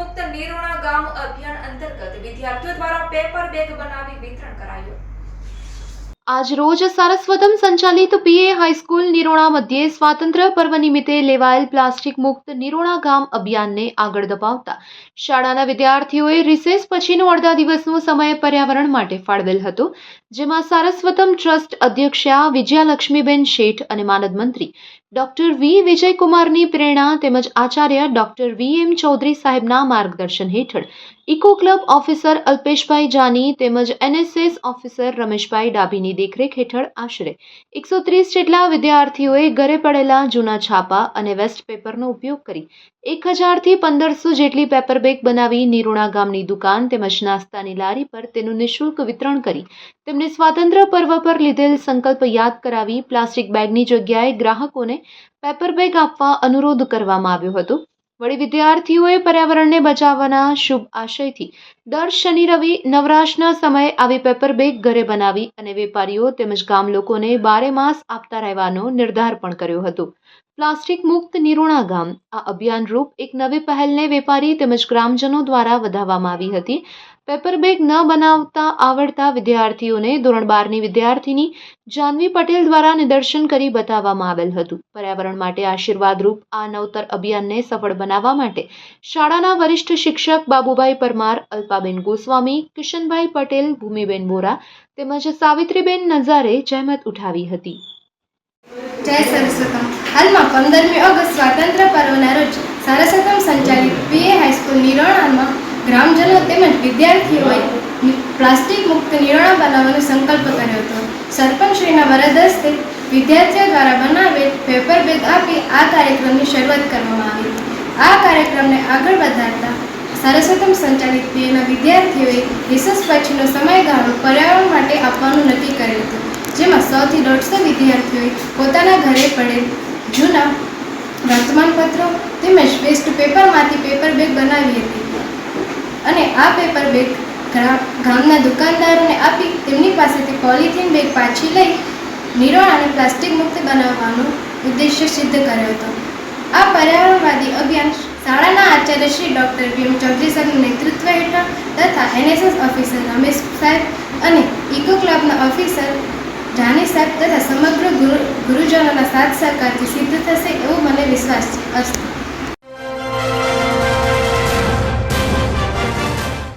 મુક્ત નિરોણા ગામ અભિયાન અંતર્ગત વિદ્યાર્થીઓ દ્વારા પેપર બેગ બનાવી વિતરણ કરાયું. આજ રોજ સારસ્વતમ સંચાલિત પીએ હાઈસ્કૂલ નિરોણા મધ્યે સ્વાતંત્ર્ય પર્વ નિમિત્તે લેવાયેલ પ્લાસ્ટિક મુક્ત નિરોણા ગામ અભિયાનને આગળ દબાવતા શાળાના વિદ્યાર્થીઓએ રિસેસ પછીનો અડધા દિવસનો સમય પર્યાવરણ માટે ફાળવેલ હતો, જેમાં સારસ્વતમ ટ્રસ્ટ અધ્યક્ષા વિજયાલક્ષ્મીબેન શેઠ અને માનદ મંત્રી ડોક્ટર વી. વિજયકુમારની પ્રેરણા તેમજ આચાર્ય ડોક્ટર વી. એમ. ચૌધરી સાહેબના માર્ગદર્શન હેઠળ eco club officer Alpeshbhai Jani તેમજ એનએસએસ ઓફિસર રમેશભાઈ ડાભીની દેખરેખ હેઠળ આશરે એકસો ત્રીસ જેટલા વિદ્યાર્થીઓએ ઘરે પડેલા જૂના છાપા અને વેસ્ટ પેપરનો ઉપયોગ કરી એક હજારથી પંદરસો જેટલી પેપર બેગ બનાવી નિરોણા ગામની દુકાન તેમજ નાસ્તાની લારી પર તેનું નિઃશુલ્ક વિતરણ કરી તેમને સ્વાતંત્ર્ય પર્વ પર લીધેલ સંકલ્પ યાદ કરાવી પ્લાસ્ટિક બેગની જગ્યાએ ગ્રાહકોને પેપર બેગ આપવા અનુરોધ કરવામાં આવ્યો હતો. વળી વિદ્યાર્થીઓએ પર્યાવરણને બચાવવાના શુભ આશયથી દર શનિ રવિ નવરાશના સમયે આવી પેપર બેગ ઘરે બનાવી અને વેપારીઓ તેમજ ગામ લોકોને બારે માસ આપતા રહેવાનો નિર્ધાર પણ કર્યો હતો. પ્લાસ્ટિક મુક્ત નિરોણા ગામ, આ અભિયાન રૂપ એક નવી પહેલને વેપારી તેમજ ગ્રામજનો દ્વારા વધાવવામાં આવી હતી. પેપર બેગ ન બનાવતા આવડતા વિદ્યાર્થીઓને ધોરણ બારની વિદ્યાર્થીની જાનવી પટેલ દ્વારા નિદર્શન કરી બતાવવામાં આવેલ હતું. પર્યાવરણ માટે આશીર્વાદરૂપ આ નવતર અભિયાનને સફળ બનાવવા માટે શાળાના વરિષ્ઠ શિક્ષક બાબુભાઈ પરમાર, અલ્પાબેન ગોસ્વામી, કિશનભાઈ પટેલ, ભૂમિબેન બોરા તેમજ સાવિત્રીબેન નઝારે જહેમત ઉઠાવી હતી. જય સરસ્વતમ હાલમાં પંદરમી ઓગસ્ટ સ્વાતંત્ર્ય પર્વના રોજ સારસ્વતમ સંચાલિત પીએ હાઈસ્કૂલ નિરોણામાં ગ્રામજનો તેમજ વિદ્યાર્થીઓએ પ્લાસ્ટિક મુક્ત નિરોણા બનાવવાનો સંકલ્પ કર્યો હતો. સરપંચશ્રીના વરદ હસ્તે વિદ્યાર્થીઓ દ્વારા બનાવેલ પેપર બેગ આપી આ કાર્યક્રમની શરૂઆત કરવામાં આવી. આ કાર્યક્રમને આગળ વધારતા સરસ્વતમ સંચાલિત પીએના વિદ્યાર્થીઓએ રિસર્ચ પછીનો સમયગાળો પર્યાવરણ માટે આપવાનું નક્કી કર્યું હતું. જેમાં સૌથી દોઢસો વિદ્યાર્થીઓએ પોતાના ઘરે પડેલ જૂના વર્તમાનપત્રો તેમજ વેસ્ટ પેપરમાંથી પેપર બેગ બનાવી હતી. અને આ પેપર બેગ ગામના દુકાનદારોને આપી તેમની પાસેથી પોલિથીન બેગ પાછી લઈ નિરોળ અને પ્લાસ્ટિક મુક્ત બનાવવાનો ઉદ્દેશ્ય સિદ્ધ કર્યો હતો. આ પર્યાવરણવાદી અભિયાન શાળાના આચાર્ય શ્રી ડૉક્ટર ભીમ ચૌધરી સાહેબના નેતૃત્વ હેઠળ તથા એનએસએસ ઓફિસર રમેશ સાહેબ અને ઇકો ક્લબના ઓફિસર જાની સાહેબ તથા સમગ્ર ગુરુ ગુરુજનોના સાથ સહકારથી સિદ્ધ થશે એવો મને વિશ્વાસ છે, અસ્તુ